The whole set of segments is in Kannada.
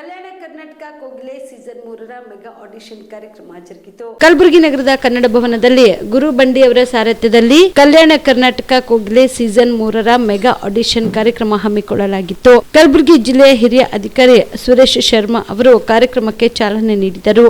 ಕಲ್ಯಾಣ ಕರ್ನಾಟಕ ಕೋಗಿಲೆ ಸೀಸನ್ ಮೂರರ ಮೆಗಾ ಆಡಿಷನ್ ಕಾರ್ಯಕ್ರಮ ಜರುಗಿತು ಕಲಬುರಗಿ ನಗರದ ಕನ್ನಡ ಭವನದಲ್ಲಿ ಗುರು ಬಂಡಿ ಅವರ ಸಾರಥ್ಯದಲ್ಲಿ ಕಲ್ಯಾಣ ಕರ್ನಾಟಕ ಕೋಗಿಲೆ ಸೀಸನ್ ಮೂರರ ಮೆಗಾ ಆಡಿಷನ್ ಕಾರ್ಯಕ್ರಮ ಹಮ್ಮಿಕೊಳ್ಳಲಾಗಿತ್ತು. ಕಲಬುರಗಿ ಜಿಲ್ಲೆಯ ಹಿರಿಯ ಅಧಿಕಾರಿ ಸುರೇಶ್ ಶರ್ಮಾ ಅವರು ಕಾರ್ಯಕ್ರಮಕ್ಕೆ ಚಾಲನೆ ನೀಡಿದರು.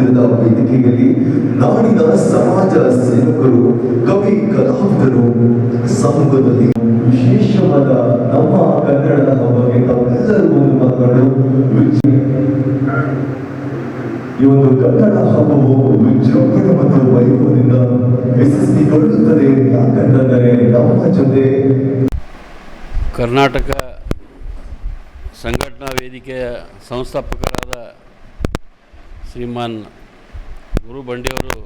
ರಂಗಮಂದಿರದ ವೇದಿಕೆಯಲ್ಲಿ. ನಾಡಿನ ಸಮಾಜ ಸೇವಕರು, ಕವಿ, ಕಲಾವಿದರು ಸಮೂಹದಲ್ಲಿ ವಿಶೇಷವಾದ ನಮ್ಮ ಕನ್ನಡದ ಹಬ್ಬಕ್ಕೆ ತಾವೆಲ್ಲರೂ ಒಂದು ಮಾತನಾಡು ಈ ಒಂದು ಕನ್ನಡ ಹಬ್ಬವು ವಿಜೃಂಭಣೆ ಮತ್ತು ವೈಭವದಿಂದ ಯಶಸ್ವಿಗೊಳ್ಳುತ್ತದೆ ಯಾಕಂದರೆ ನಮ್ಮ ಜೊತೆ ಕರ್ನಾಟಕ ಸಂಘಟನಾ ವೇದಿಕೆಯ ಸಂಸ್ಥಾಪಕರಾದ ಶ್ರೀಮಾನ್ ಗುರು ಬಂಡಿಯವರು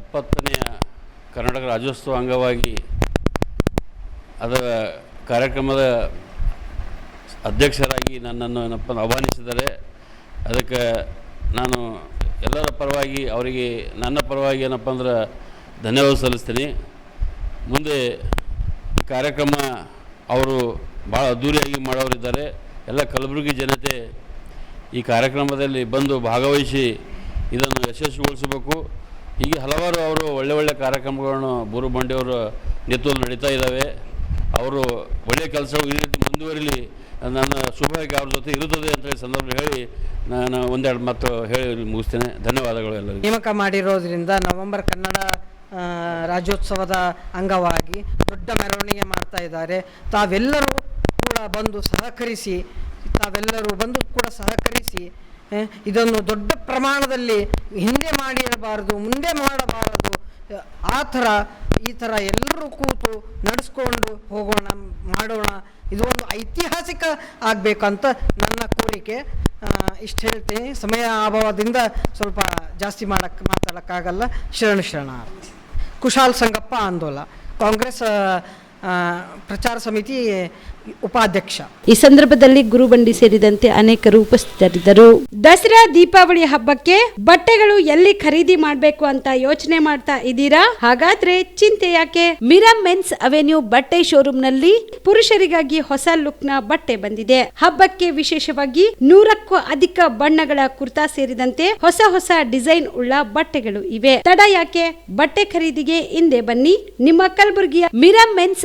ಎಪ್ಪತ್ತನೆಯ ಕರ್ನಾಟಕ ರಾಜ್ಯೋತ್ಸವ ಅಂಗವಾಗಿ ಅದರ ಕಾರ್ಯಕ್ರಮದ ಅಧ್ಯಕ್ಷರಾಗಿ ನನ್ನನ್ನು ಏನಪ್ಪ ಆಹ್ವಾನಿಸಿದ್ದಾರೆ. ಅದಕ್ಕೆ ನಾನು ಎಲ್ಲರ ಪರವಾಗಿ ಅವರಿಗೆ ನನ್ನ ಪರವಾಗಿ ಏನಪ್ಪ ಅಂದ್ರೆ ಧನ್ಯವಾದ ಸಲ್ಲಿಸ್ತೀನಿ. ಮುಂದೆ ಈ ಕಾರ್ಯಕ್ರಮ ಅವರು ಭಾಳ ಅದ್ದೂರಿಯಾಗಿ ಮಾಡೋರಿದ್ದಾರೆ. ಎಲ್ಲ ಕಲಬುರಗಿ ಜನತೆ ಈ ಕಾರ್ಯಕ್ರಮದಲ್ಲಿ ಬಂದು ಭಾಗವಹಿಸಿ ಇದನ್ನು ಯಶಸ್ವಿಗೊಳಿಸಬೇಕು. ಹೀಗೆ ಹಲವಾರು ಅವರು ಒಳ್ಳೆ ಒಳ್ಳೆ ಕಾರ್ಯಕ್ರಮಗಳನ್ನು ಬೂರು ಬಂಡೆಯವರ ನೇತೃತ್ವದಲ್ಲಿ ನಡೀತಾ ಇದ್ದಾವೆ. ಅವರು ಒಳ್ಳೆಯ ಕೆಲಸ ಈ ರೀತಿ ಮುಂದುವರಿಲಿ, ನನ್ನ ಶುಭವಾಗಿ ಅವ್ರ ಜೊತೆ ಇರುತ್ತದೆ ಅಂತ ಹೇಳಿ ಸಂದರ್ಭ ಹೇಳಿ ನಾನು ಒಂದೆರಡು ಮಾತು ಹೇಳಿ ಮುಗಿಸ್ತೇನೆ. ಧನ್ಯವಾದಗಳು ಎಲ್ಲರಿಗೂ. ನೇಮಕ ಮಾಡಿರೋದ್ರಿಂದ ನವೆಂಬರ್ ಕನ್ನಡ ರಾಜ್ಯೋತ್ಸವದ ಅಂಗವಾಗಿ ದೊಡ್ಡ ಮೆರವಣಿಗೆ ಮಾಡ್ತಾ ಇದ್ದಾರೆ. ತಾವೆಲ್ಲರೂ ಕೂಡ ಬಂದು ಸಹಕರಿಸಿ ತಾವೆಲ್ಲರೂ ಬಂದು ಕೂಡ ಸಹಕರಿಸಿ ಇದನ್ನು ದೊಡ್ಡ ಪ್ರಮಾಣದಲ್ಲಿ ಹಿಂದೆ ಮಾಡಿರಬಾರದು, ಮುಂದೆ ಮಾಡಬಾರದು ಆ ಥರ, ಈ ಥರ ಎಲ್ಲರೂ ಕೂತು ನಡೆಸ್ಕೊಂಡು ಹೋಗೋಣ, ಮಾಡೋಣ, ಇದು ಒಂದು ಐತಿಹಾಸಿಕ ಆಗಬೇಕಂತ ನನ್ನ ಕೋರಿಕೆ. ಇಷ್ಟು ಹೇಳ್ತೀನಿ, ಸಮಯ ಅಭಾವದಿಂದ ಸ್ವಲ್ಪ ಜಾಸ್ತಿ ಮಾಡಕ್ಕೆ ಮಾತಾಡೋಕ್ಕಾಗಲ್ಲ. ಶರಣ ಶರಣಾರ್ಥಿ. ಕುಶಾಲ್ ಸಂಗಪ್ಪ ಆಂದೋಲ. ಕಾಂಗ್ರೆಸ್ ಪ್ರಚಾರ ಸಮಿತಿ ಉಪಾಧ್ಯಕ್ಷ. ಈ ಸಂದರ್ಭದಲ್ಲಿ ಗುರುಬಂಡಿ ಸೇರಿದಂತೆ ಅನೇಕರು ಉಪಸ್ಥಿತರಿದ್ದರು. ದಸರಾ ದೀಪಾವಳಿ ಹಬ್ಬಕ್ಕೆ ಬಟ್ಟೆಗಳು ಎಲ್ಲಿ ಖರೀದಿ ಮಾಡಬೇಕು ಅಂತ ಯೋಚನೆ ಮಾಡ್ತಾ ಇದ್ದೀರಾ? ಹಾಗಾದ್ರೆ ಚಿಂತೆ ಯಾಕೆ? ಮಿರಾ ಮೆನ್ಸ್ ಅವೆನ್ಯೂ ಬಟ್ಟೆ ಶೋರೂಮ್ನಲ್ಲಿ ಪುರುಷರಿಗಾಗಿ ಹೊಸ ಲುಕ್ನ ಬಟ್ಟೆ ಬಂದಿದೆ. ಹಬ್ಬಕ್ಕೆ ವಿಶೇಷವಾಗಿ ನೂರಕ್ಕೂ ಅಧಿಕ ಬಣ್ಣಗಳ ಕುರ್ತಾ ಸೇರಿದಂತೆ ಹೊಸ ಹೊಸ ಡಿಸೈನ್ ಉಳ್ಳ ಬಟ್ಟೆಗಳು ಇವೆ. ತಡ ಯಾಕೆ? ಬಟ್ಟೆ ಖರೀದಿಗೆ ಹಿಂದೆ ಬನ್ನಿ. ನಿಮ್ಮ ಕಲಬುರಗಿಯ ಮಿರಾ ಮೆನ್ಸ್